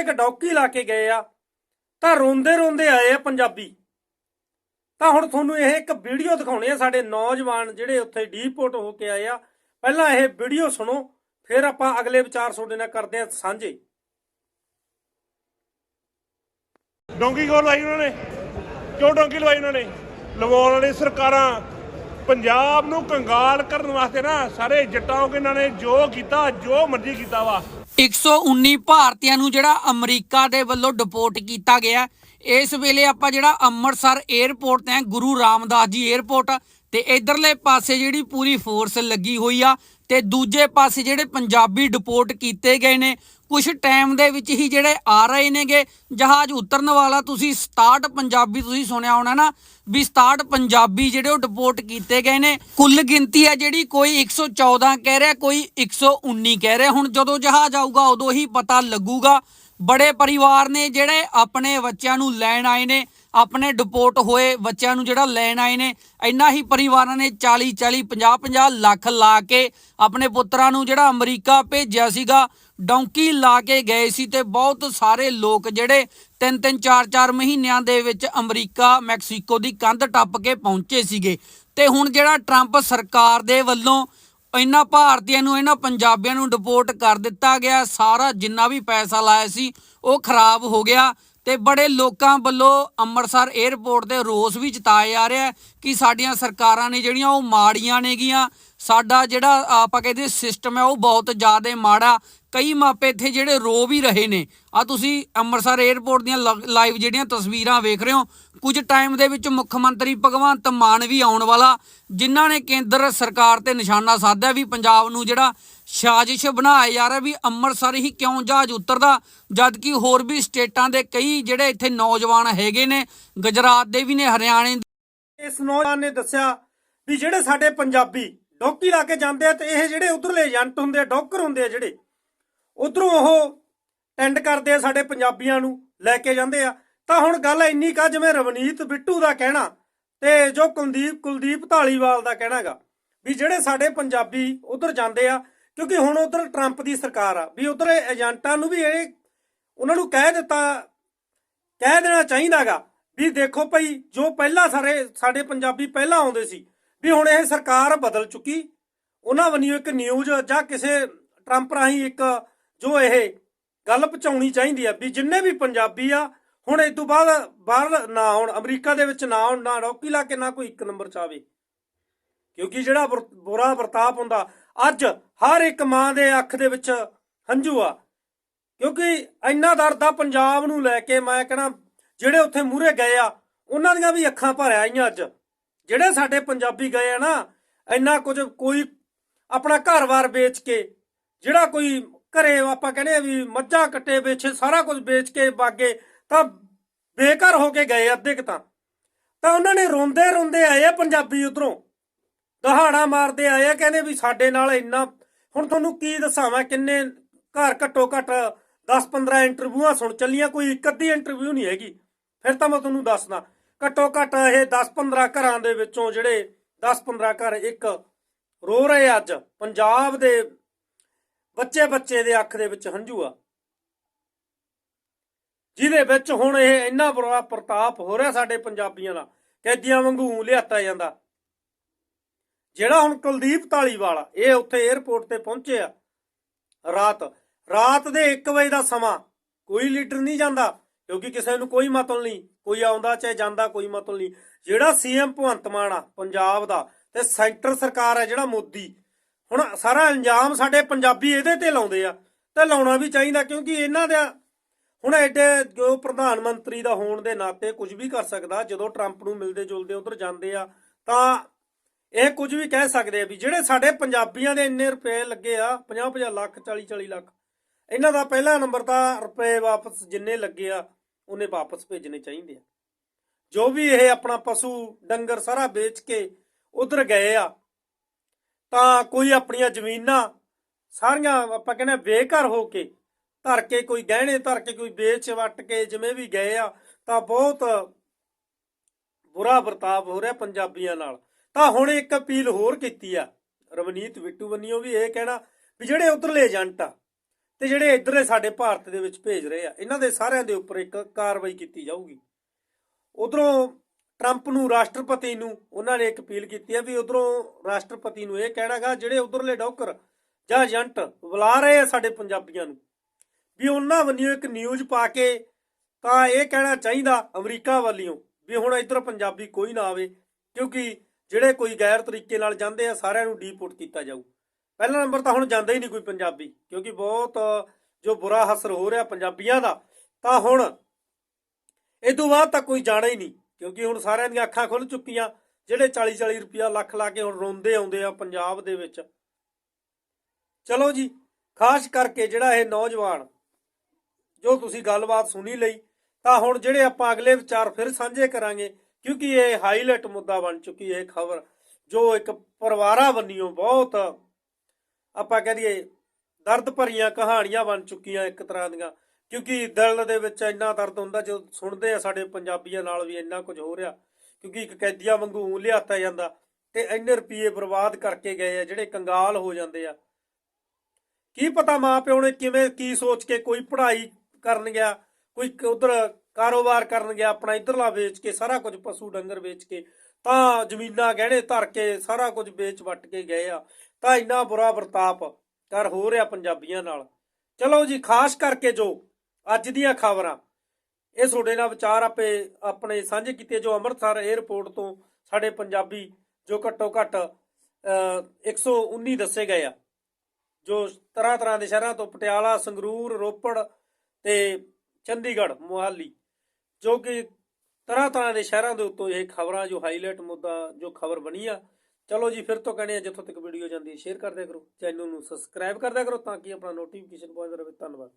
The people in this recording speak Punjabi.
ਇੱਕ ਡੌਕੀ ਲਾ ਕੇ ਗਏ ਆ, ਤਾਂ ਰੋਂਦੇ ਰੋਂਦੇ ਆਏ ਆ ਪੰਜਾਬੀ। ਤਾਂ ਹੁਣ ਤੁਹਾਨੂੰ ਇਹ ਇੱਕ ਵੀਡੀਓ ਦਿਖਾਉਣੀ ਆ ਸਾਡੇ ਨੌਜਵਾਨ ਜਿਹੜੇ ਉੱਥੇ ਡੀਪੋਰਟ ਹੋ ਕੇ ਆਏ ਆ। ਪਹਿਲਾਂ ਇਹ ਵੀਡੀਓ ਸੁਣੋ, ਫਿਰ ਆਪਾਂ ਅਗਲੇ ਵਿਚਾਰ ਤੁਹਾਡੇ ਨਾਲ ਕਰਦੇ ਆ ਸਾਂਝੇ। ਡੋਂਕੀ ਕਿਉਂ ਲਵਾਈ ਉਹਨਾਂ ਨੇ? ਕਿਉਂ ਡੋਂਕੀ ਲਵਾਈ ਉਹਨਾਂ ਨੇ? ਲਵਾਉਣ ਵਾਲੀ ਸਰਕਾਰਾਂ ਪੰਜਾਬ ਨੂੰ ਕੰਗਾਲ ਕਰਨ ਵਾਸਤੇ ਨਾ ਸਾਰੇ ਜੱਟਾਂ ਕੇ ਇਹਨਾਂ ਨੇ ਜੋ ਕੀਤਾ, ਜੋ ਮਰਜ਼ੀ ਕੀਤਾ ਵਾ। 119 ਭਾਰਤੀਆਂ ਨੂੰ ਜਿਹੜਾ ਅਮਰੀਕਾ ਦੇ ਵੱਲੋਂ ਡਿਪੋਰਟ ਕੀਤਾ ਗਿਆ। ਇਸ ਵੇਲੇ ਆਪਾਂ ਜਿਹੜਾ ਅੰਮ੍ਰਿਤਸਰ 에ਅਰਪੋਰਟ ਤੇ ਗੁਰੂ ਰਾਮਦਾਸ ਜੀ 에ਅਰਪੋਰਟ ਤੇ ਇਧਰਲੇ ਪਾਸੇ ਜਿਹੜੀ ਪੂਰੀ ਫੋਰਸ ਲੱਗੀ ਹੋਈ ਆ, ਤੇ ਦੂਜੇ ਪਾਸੇ ਜਿਹੜੇ ਪੰਜਾਬੀ ਡਿਪੋਰਟ ਕੀਤੇ ਗਏ ਨੇ। ਕੁਝ ਟਾਈਮ ਦੇ ਵਿੱਚ ਹੀ ਜਿਹੜੇ ਆ ਰਹੇ ਨੇਗੇ। ਜਹਾਜ਼ ਉਤਰਨ ਵਾਲਾ ਤੁਸੀਂ 67 ਪੰਜਾਬੀ ਤੁਸੀਂ ਸੁਣਿਆ ਹੋਣਾ ਨਾ ਵੀ 67 ਪੰਜਾਬੀ ਜਿਹੜੇ ਉਹ ਡਿਪੋਰਟ ਕੀਤੇ ਗਏ ਨੇ। ਕੁੱਲ ਗਿਣਤੀ ਹੈ ਜਿਹੜੀ ਕੋਈ 114 ਕਹਿ ਰਿਹਾ, ਕੋਈ 119 ਕਹਿ ਰਿਹਾ। ਹੁਣ ਜਦੋਂ ਜਹਾਜ਼ ਆਊਗਾ, ਉਦੋਂ ਹੀ ਪਤਾ ਲੱਗੂਗਾ। ਬੜੇ ਪਰਿਵਾਰ ਨੇ ਜਿਹੜੇ ਆਪਣੇ ਬੱਚਿਆਂ ਨੂੰ ਲੈਣ ਆਏ ਨੇ, ਆਪਣੇ ਡਿਪੋਰਟ ਹੋਏ ਬੱਚਿਆਂ ਨੂੰ ਜਿਹੜਾ ਲੈਣ ਆਏ ਨੇ। ਇੰਨਾ ਹੀ ਪਰਿਵਾਰਾਂ ਨੇ 40 40 50 50 ਲੱਖ ਲਾ ਕੇ ਆਪਣੇ ਪੁੱਤਰਾਂ ਨੂੰ ਜਿਹੜਾ ਅਮਰੀਕਾ ਭੇਜਿਆ ਸੀਗਾ, ਡੌਂਕੀ ਲਾ ਕੇ ਗਏ ਸੀ ਤੇ ਬਹੁਤ ਸਾਰੇ ਲੋਕ ਜਿਹੜੇ ਤਿੰਨ ਤਿੰਨ ਚਾਰ ਚਾਰ ਮਹੀਨਿਆਂ ਦੇ ਵਿੱਚ ਅਮਰੀਕਾ, ਮੈਕਸੀਕੋ ਦੀ ਕੰਧ ਟੱਪ ਕੇ ਪਹੁੰਚੇ ਸੀਗੇ। ਤੇ ਹੁਣ ਜਿਹੜਾ ਟਰੰਪ ਸਰਕਾਰ ਦੇ ਵੱਲੋਂ ਇਹਨਾਂ ਭਾਰਤੀਆਂ ਨੂੰ, ਇਹਨਾਂ ਪੰਜਾਬੀਆਂ ਨੂੰ ਡਿਪੋਰਟ ਕਰ ਦਿੱਤਾ ਗਿਆ, ਸਾਰਾ ਜਿੰਨਾ ਵੀ ਪੈਸਾ ਲਾਇਆ ਸੀ, ਉਹ ਖਰਾਬ ਹੋ ਗਿਆ। ਤੇ ਬੜੇ ਲੋਕਾਂ ਵੱਲੋਂ ਅੰਮ੍ਰਿਤਸਰ 에ਅਰਪੋਰਟ ਤੇ ਰੋਸ ਵੀ ਜਤਾਇਆ ਜਾ ਰਿਹਾ ਕਿ ਸਾਡੀਆਂ ਸਰਕਾਰਾਂ ਨੇ ਜਿਹੜੀਆਂ ਉਹ ਮਾੜੀਆਂ ਨੇਗੀਆਂ। ਸਾਡਾ ਜਿਹੜਾ ਆਪਾਂ ਕਹਿੰਦੇ ਸਿਸਟਮ ਹੈ ਉਹ ਬਹੁਤ ਜ਼ਿਆਦਾ ਮਾੜਾ। ਕਈ ਮਾਪੇ ਇੱਥੇ ਜਿਹੜੇ ਰੋ ਵੀ ਰਹੇ ਨੇ। ਆ ਤੁਸੀਂ ਅੰਮ੍ਰਿਤਸਰ 에ਅਰਪੋਰਟ ਦੀਆਂ ਲਾਈਵ ਜਿਹੜੀਆਂ ਤਸਵੀਰਾਂ ਵੇਖ ਰਹੇ ਹੋ, ਕੁਝ ਟਾਈਮ ਦੇ ਵਿੱਚ ਮੁੱਖ ਮੰਤਰੀ ਭਗਵੰਤ ਮਾਨ ਵੀ ਆਉਣ ਵਾਲਾ, ਜਿਨ੍ਹਾਂ ਨੇ ਕੇਂਦਰ ਸਰਕਾਰ ਤੇ ਨਿਸ਼ਾਨਾ ਸਾਧਿਆ ਵੀ ਪੰਜਾਬ ਨੂੰ ਜਿਹੜਾ ਸਾਜ਼ਿਸ਼ ਬਣਾਇਆ ਜਾ ਰਿਹਾ ਵੀ ਅੰਮ੍ਰਿਤਸਰ ਹੀ ਕਿਉਂ ਜਹਾਜ਼ ਉਤਰਦਾ ਜਦ ਕਿ ਹੋਰ ਵੀ ਸਟੇਟਾਂ ਦੇ ਕਈ ਜਿਹੜੇ ਇੱਥੇ ਨੌਜਵਾਨ ਹੈਗੇ ਨੇ, ਗੁਜਰਾਤ ਦੇ ਵੀ ਨੇ, ਹਰਿਆਣੇ ਇਸ ਨੌਜਵਾਨ ਨੇ ਦੱਸਿਆ ਵੀ ਜਿਹੜੇ ਸਾਡੇ ਪੰਜਾਬੀ ਡੋਕੀ ਲਾ ਕੇ ਜਾਂਦੇ ਆ ਤੇ ਇਹ ਜਿਹੜੇ ਉਧਰਲੇ ਏਜੰਟ ਹੁੰਦੇ ਆ, ਡੋਕਰ ਹੁੰਦੇ ਆ ਜਿਹੜੇ, ਉਧਰੋਂ ਉਹ ਟੈਂਡ ਕਰਦੇ ਆ ਸਾਡੇ ਪੰਜਾਬੀਆਂ ਨੂੰ ਲੈ ਕੇ ਜਾਂਦੇ ਆ। ਤਾਂ ਹੁਣ ਗੱਲ ਇੰਨੀ ਕਾ ਜਿਵੇਂ ਰਵਨੀਤ ਬਿੱਟੂ ਦਾ ਕਹਿਣਾ ਤੇ ਜੋ ਕੁਲਦੀਪ ਕੁਲਦੀਪ ਢਾਲੀਵਾਲ ਦਾ ਕਹਿਣਾਗਾ ਵੀ ਜਿਹੜੇ ਸਾਡੇ ਪੰਜਾਬੀ ਉਧਰ ਜਾਂਦੇ ਆ ਕਿਉਂਕਿ ਹੁਣ ਉਧਰ ਟਰੰਪ ਦੀ ਸਰਕਾਰ ਆ, ਵੀ ਉਧਰ ਏਜੰਟਾਂ ਨੂੰ ਵੀ ਇਹ ਉਹਨਾਂ ਨੂੰ ਕਹਿ ਦਿੱਤਾ, ਕਹਿ ਦੇਣਾ ਚਾਹੀਦਾਗਾ ਵੀ ਦੇਖੋ ਭਾਈ ਜੋ ਪਹਿਲਾਂ ਸਾਰੇ, ਸਾਡੇ ਪੰਜਾਬੀ ਪਹਿਲਾਂ ਆਉਂਦੇ ਸੀ, ਵੀ ਹੁਣ ਇਹ ਸਰਕਾਰ ਬਦਲ ਚੁੱਕੀ। ਉਹਨਾਂ ਵੱਲੋਂ ਇੱਕ ਨਿਊਜ਼ ਜਾਂ ਕਿਸੇ ਟਰੰਪ ਰਾਹੀਂ ਇੱਕ ਜੋ ਇਹ ਗੱਲ ਪਹੁੰਚਾਉਣੀ ਚਾਹੀਦੀ ਆ ਵੀ ਜਿੰਨੇ ਵੀ ਪੰਜਾਬੀ ਆ, ਹੁਣ ਇਸ ਤੋਂ ਬਾਅਦ ਬਾਹਰ ਨਾ ਆਉਣ, ਅਮਰੀਕਾ ਦੇ ਵਿੱਚ ਨਾ ਆਉਣ, ਨਾ ਰੌਕੀ ਲਾ ਕੇ ਨਾ ਕੋਈ ਇੱਕ ਨੰਬਰ ਚ ਆਵੇ। ਕਿਉਂਕਿ ਜਿਹੜਾ ਬੁਰ- ਬੁਰਾ ਵਰਤਾਪ ਹੁੰਦਾ, ਅੱਜ ਹਰ ਇੱਕ ਮਾਂ ਦੇ ਅੱਖ ਦੇ ਵਿੱਚ ਹੰਝੂ ਆ। ਕਿਉਂਕਿ ਇੰਨਾ ਦਰਦ ਆ ਪੰਜਾਬ ਨੂੰ ਲੈ ਕੇ, ਮੈਂ ਕਹਣਾ ਜਿਹੜੇ ਉੱਥੇ ਮੂਹਰੇ ਗਏ ਆ, ਉਹਨਾਂ ਦੀਆਂ ਵੀ ਅੱਖਾਂ ਭਰ ਆਈਆਂ ਅੱਜ। ਜਿਹੜੇ ਸਾਡੇ ਪੰਜਾਬੀ ਗਏ ਆ ਨਾ, ਇੰਨਾ ਕੁਝ ਕੋਈ ਆਪਣਾ ਘਰ-ਬਾਰ ਵੇਚ ਕੇ, ਜਿਹੜਾ ਕੋਈ ਘਰੇ ਆਪਾਂ ਕਹਿੰਦੇ ਆ ਵੀ ਮੱਝਾਂ ਕੱਟੇ ਵੇਚੇ, ਸਾਰਾ ਕੁਝ ਵੇਚ ਕੇ ਬਾਗੇ, ਤਾਂ ਬੇਘਰ ਹੋ ਕੇ ਗਏ ਅੱਧੇ ਕੁ ਤਾਂ। ਤਾਂ ਉਹਨਾਂ ਨੇ ਰੋਂਦੇ ਰੋਂਦੇ ਆਏ ਆ ਪੰਜਾਬੀ ਉਧਰੋਂ। ਦਹਾੜਾ ਮਾਰਦੇ ਆਏ ਆ, ਕਹਿੰਦੇ ਵੀ ਸਾਡੇ ਨਾਲ ਇੰਨਾ। ਹੁਣ ਤੁਹਾਨੂੰ ਕੀ ਦੱਸਾਂ ਮੈਂ ਕਿੰਨੇ ਘਰ ਘੱਟੋ ਘੱਟ 10-15 ਇੰਟਰਵਿਊਆਂ ਸੁਣ, ਚੱਲੀਆਂ ਕੋਈ ਇੱਕ ਅੱਧੀ ਇੰਟਰਵਿਊ ਨਹੀਂ ਹੈਗੀ। ਫਿਰ ਤਾਂ ਮੈਂ ਤੁਹਾਨੂੰ ਦੱਸਦਾ, ਘੱਟੋ ਘੱਟ ਇਹ 10-15 ਘਰਾਂ ਦੇ ਵਿੱਚੋਂ ਜਿਹੜੇ 10-15 ਘਰ ਇੱਕ ਰੋ ਰਹੇ ਅੱਜ, ਪੰਜਾਬ ਦੇ ਬੱਚੇ ਬੱਚੇ ਦੇ ਅੱਖ ਦੇ ਵਿੱਚ ਹੰਝੂ ਆ। ਜਿਹਦੇ ਵਿੱਚ ਹੁਣ ਇਹ ਇੰਨਾ ਬੁਰਾ ਪ੍ਰਤਾਪ ਹੋ ਰਿਹਾ ਸਾਡੇ ਪੰਜਾਬੀਆਂ ਦਾ, ਕੈਦੀਆਂ ਵਾਂਗੂ ਲਿਆਤਾ ਜਾਂਦਾ। ਜਿਹੜਾ ਹੁਣ ਕੁਲਦੀਪ ਧਾਲੀਵਾਲ ਆ, ਇਹ ਉੱਥੇ 에ਅਰਪੋਰਟ ਤੇ ਪਹੁੰਚੇ ਆ। ਰਾਤ ਰਾਤ ਦੇ 1 ਵਜੇ ਦਾ ਸਮਾਂ। ਕੋਈ ਲੀਡਰ ਨਹੀਂ ਜਾਂਦਾ, ਕਿਉਂਕਿ ਕਿਸੇ ਨੂੰ ਕੋਈ ਮਤਲਬ ਨਹੀਂ। ਕੋਈ ਆਉਂਦਾ ਚਾਹੇ ਜਾਂਦਾ, ਕੋਈ ਮਤਲਬ ਨਹੀਂ। ਜਿਹੜਾ ਸੀਐਮ ਭਗਵੰਤ ਮਾਨ ਆ, ਪੰਜਾਬ ਦਾ, ਤੇ ਸੈਂਟਰ ਸਰਕਾਰ ਹੈ ਜਿਹੜਾ ਮੋਦੀ। ਹੁਣ ਸਾਰਾ ਇਲਜ਼ਾਮ ਸਾਡੇ ਪੰਜਾਬੀ ਇਹਦੇ ਤੇ ਲਾਉਂਦੇ ਆ, ਤੇ ਲਾਉਣਾ ਵੀ ਚਾਹੀਦਾ, ਕਿਉਂਕਿ ਇਹਨਾਂ ਦਾ ਹੁਣ ਐਡੇ ਜੋ ਪ੍ਰਧਾਨ ਮੰਤਰੀ ਦਾ ਹੋਣ ਦੇ ਨਾਤੇ ਕੁਝ ਵੀ ਕਰ ਸਕਦਾ, ਜਦੋਂ ਟਰੰਪ ਨੂੰ ਮਿਲਦੇ ਜੁਲਦੇ ਉਧਰ ਜਾਂਦੇ ਆ, ਤਾਂ ਇਹ ਕੁਝ ਵੀ ਕਹਿ ਸਕਦੇ ਆ ਵੀ ਜਿਹੜੇ ਸਾਡੇ ਪੰਜਾਬੀਆਂ ਦੇ ਇੰਨੇ ਰੁਪਏ ਲੱਗੇ ਆ 50 50 ਲੱਖ 40 40 ਲੱਖ, ਇਹਨਾਂ ਦਾ ਪਹਿਲਾ ਨੰਬਰ ਤਾਂ ਰੁਪਏ ਵਾਪਸ ਜਿੰਨੇ ਲੱਗੇ ਆ, ਉਹਨੇ ਵਾਪਸ ਭੇਜਣੇ ਚਾਹੀਦੇ ਆ। ਜੋ ਵੀ ਇਹ ਆਪਣਾ ਪਸ਼ੂ ਡੰਗਰ ਸਾਰਾ ਵੇਚ ਕੇ ਉਧਰ ਗਏ ਆ, ਤਾਂ ਕੋਈ ਆਪਣੀਆਂ ਜ਼ਮੀਨਾਂ ਸਾਰੀਆਂ ਆਪਾਂ ਕਹਿੰਦੇ ਬੇਘਰ ਹੋ ਕੇ ਧਰ ਕੇ ਕੋਈ ਗਹਿਣੇ ਧਰ ਕੇ ਕੋਈ ਵੇਚ ਵੱਟ ਕੇ ਜਿਵੇਂ ਵੀ ਗਏ ਆ, ਤਾਂ ਬਹੁਤ ਬੁਰਾ ਵਰਤਾਵ ਹੋ ਰਿਹਾ ਪੰਜਾਬੀਆਂ ਨਾਲ। ਤਾਂ ਹੁਣ ਇੱਕ ਅਪੀਲ ਹੋਰ ਕੀਤੀ ਆ। ਰਵਨੀਤ ਬਿੱਟੂ ਬੰਨਿਓ ਵੀ ਇਹ ਕਹਿਣਾ ਵੀ ਜਿਹੜੇ ਉਧਰਲੇ ਏਜੰਟ ਆ ਤੇ ਜਿਹੜੇ ਇੱਧਰਲੇ ਸਾਡੇ ਭਾਰਤ ਦੇ ਵਿੱਚ ਭੇਜ ਰਹੇ ਆ, ਇਹਨਾਂ ਦੇ ਸਾਰਿਆਂ ਦੇ ਉੱਪਰ ਇੱਕ ਕਾਰਵਾਈ ਕੀਤੀ ਜਾਊਗੀ। ਉਧਰੋਂ ਟਰੰਪ ਨੂੰ, ਰਾਸ਼ਟਰਪਤੀ ਨੂੰ ਉਹਨਾਂ ਨੇ ਇੱਕ ਅਪੀਲ ਕੀਤੀ ਹੈ ਵੀ ਉਧਰੋਂ ਰਾਸ਼ਟਰਪਤੀ ਨੂੰ ਇਹ ਕਹਿਣਾਗਾ ਜਿਹੜੇ ਉਧਰਲੇ ਡੌਕਰ ਜਾਂ ਏਜੰਟ ਬੁਲਾ ਰਹੇ ਆ ਸਾਡੇ ਪੰਜਾਬੀਆਂ ਨੂੰ ਵੀ ਉਹਨਾਂ ਵੱਲੋਂ ਇੱਕ ਨਿਊਜ਼ ਪਾ ਕੇ ਤਾਂ ਇਹ ਕਹਿਣਾ ਚਾਹੀਦਾ ਅਮਰੀਕਾ ਵੱਲੋਂ ਵੀ ਹੁਣ ਇੱਧਰ ਪੰਜਾਬੀ ਕੋਈ ਨਾ ਆਵੇ ਕਿਉਂਕਿ ਜਿਹੜੇ ਕੋਈ ਗੈਰ ਤਰੀਕੇ ਨਾਲ ਜਾਂਦੇ ਆ, ਸਾਰਿਆਂ ਨੂੰ ਡੀਪੋਰਟ ਕੀਤਾ ਜਾਊ। ਪਹਿਲਾ ਨੰਬਰ ਤਾਂ ਹੁਣ ਜਾਂਦਾ ਹੀ ਨਹੀਂ ਕੋਈ ਪੰਜਾਬੀ, ਕਿਉਂਕਿ ਬਹੁਤ, ਜੋ ਬੁਰਾ ਹਸਰ ਹੋ ਰਿਹਾ ਪੰਜਾਬੀਆਂ ਦਾ, ਤਾਂ ਹੁਣ ਇਹ ਤੋਂ ਬਾਅਦ ਤਾਂ ਕੋਈ ਜਾਣਾ ਹੀ ਨਹੀਂ, ਕਿਉਂਕਿ ਹੁਣ ਸਾਰਿਆਂ ਦੀਆਂ ਅੱਖਾਂ ਖੁੱਲ ਚੁੱਕੀਆਂ। ਜਿਹੜੇ 40 40 ਰੁਪਿਆ ਲੱਖ ਲਾ ਕੇ ਹੁਣ ਰੋਂਦੇ ਆਉਂਦੇ ਆ ਪੰਜਾਬ ਦੇ ਵਿੱਚ। ਚਲੋ ਜੀ, ਖਾਸ ਕਰਕੇ ਜਿਹੜਾ ਇਹ ਨੌਜਵਾਨ, ਜੋ ਤੁਸੀਂ ਗੱਲਬਾਤ ਸੁਣੀ ਲਈ, ਤਾਂ ਹੁਣ ਜਿਹੜੇ ਆਪਾਂ ਅਗਲੇ ਵਿਚਾਰ ਫਿਰ ਸਾਂਝੇ ਕਰਾਂਗੇ। ਕਿਉਂਕਿ ਇਹ ਹਾਈਲਾਈਟ ਮੁੱਦਾ ਬਣ ਚੁੱਕੀ ਹੈ ਇਹ ਖਬਰ, ਜੋ ਇੱਕ ਪਰਿਵਾਰਾਂ ਬੰਨਿਓ ਬਹੁਤ। ਆਪਾਂ ਕਹਿ ਦਈਏ, ਦਰਦ ਭਰੀਆਂ ਕਹਾਣੀਆਂ ਬਣ ਚੁੱਕੀਆਂ ਇੱਕ ਤਰ੍ਹਾਂ ਦੀਆਂ। ਕਿਉਂਕਿ ਦਿਲ ਦੇ ਵਿੱਚ ਇੰਨਾ ਦਰਦ ਹੁੰਦਾ, ਜਦੋਂ ਸੁਣਦੇ ਆ ਸਾਡੇ ਪੰਜਾਬੀਆਂ ਨਾਲ ਵੀ ਇੰਨਾ ਕੁਝ ਹੋ ਰਿਹਾ। ਕਿਉਂਕਿ ਇੱਕ ਕੈਦੀਆਂ ਵਾਂਗੂ ਲਿਆਤਾ ਜਾਂਦਾ ਤੇ ਇੰਨੇ ਰੁਪਏ ਬਰਬਾਦ ਕਰਕੇ ਗਏ ਆ, ਜਿਹੜੇ ਕੰਗਾਲ ਹੋ ਜਾਂਦੇ ਆ। ਕੀ ਪਤਾ ਮਾਂ ਪਿਓ ਨੇ ਕਿਵੇਂ, ਕੀ ਸੋਚ ਕੇ ਕੋਈ ਪੜ੍ਹਾਈ ਕਰਨ ਗਿਆ, ਕੋਈ ਉਧਰ ਕਾਰੋਬਾਰ ਕਰਨ ਗਿਆ ਆਪਣਾ ਇਧਰਲਾ ਵੇਚ ਕੇ ਸਾਰਾ ਕੁਝ ਪਸ਼ੂ ਡੰਗਰ ਵੇਚ ਕੇ ਤਾਂ ਜ਼ਮੀਨਾਂ ਗਹਿਣੇ ਧਰ ਕੇ ਸਾਰਾ ਕੁਝ ਵੇਚ ਵੱਟ ਕੇ ਗਏ ਆ। ਤਾਂ ਇੰਨਾ ਬੁਰਾ ਵਰਤਾਪ ਕਰ ਹੋ ਰਿਹਾ ਪੰਜਾਬੀਆਂ ਨਾਲ। ਚਲੋ ਜੀ ਖਾਸ ਕਰਕੇ ਜੋ ਅੱਜ ਦੀਆਂ ਖਬਰਾਂ ਇਹ ਤੁਹਾਡੇ ਨਾਲ ਵਿਚਾਰ ਆਪੇ ਆਪਣੇ ਸਾਂਝੇ ਕੀਤੇ ਜੋ ਅੰਮ੍ਰਿਤਸਰ 에ਅਰਪੋਰਟ ਤੋਂ ਸਾਡੇ ਪੰਜਾਬੀ ਜੋ ਘੱਟੋ ਘੱਟ ਅਹ, 119 ਦੱਸੇ ਗਏ ਆ। ਜੋ ਤਰ੍ਹਾਂ ਤਰ੍ਹਾਂ ਦੇ ਸ਼ਹਿਰਾਂ ਤੋਂ ਪਟਿਆਲਾ ਸੰਗਰੂਰ ਰੋਪੜ ਤੇ ਚੰਡੀਗੜ੍ਹ ਮੁਹਾਲੀ। ਜੋ ਕਿ ਤਰ੍ਹਾਂ ਤਰ੍ਹਾਂ ਦੇ ਸ਼ਹਿਰਾਂ ਦੇ ਉੱਤੋਂ ਇਹ ਖਬਰਾਂ, ਜੋ ਹਾਈਲਾਈਟ ਮੁੱਦਾ, ਜੋ ਖਬਰ ਬਣੀ ਆ। ਚਲੋ ਜੀ, ਫਿਰ ਤੋਂ ਕਹਿੰਦੇ ਆ, ਜਿੱਥੋਂ ਤੱਕ ਵੀਡੀਓ ਜਾਂਦੀ ਹੈ ਸ਼ੇਅਰ ਕਰ ਕਰੋ। ਚੈਨਲ ਨੂੰ ਸਬਸਕ੍ਰਾਈਬ ਕਰਦਿਆ ਕਰੋ ਤਾਂ ਕਿ ਆਪਣਾ ਨੋਟੀਫਿਕੇਸ਼ਨ ਪਹੁੰਚਦਾ ਰਹੇ। ਧੰਨਵਾਦ।